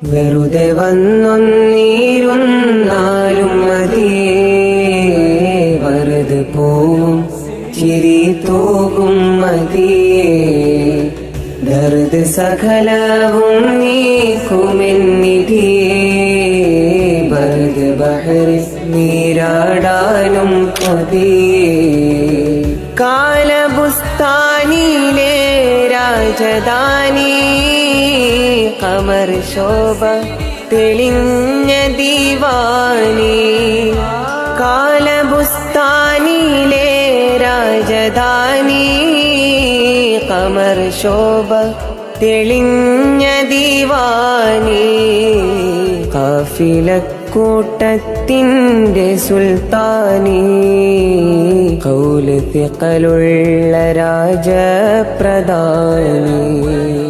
വെറുതെ വന്നൊന്നീരുന്നാലും മതിയേ വെറുതെ പോവും ചിരി തോകും മതിയേ ദർദ് സകലവും നീക്കുമെന്നിധിയേ ബർദ് ബഹറിൽ നീരാടാനും കൊതിയേ കാലബുസ്താനിയിലെ കമർ ശോഭ തെളിഞ്ഞ ദീവാനി. കാലബുസ്താനിയിലെ രാജധാനി. കമർ ശോഭ തെളിഞ്ഞ ദീവാനി. കാഫിലക്കൂട്ടത്തിന്റെ സുൽത്താനി. കൗലത്തെ കലുള്ള രാജപ്രധാനി.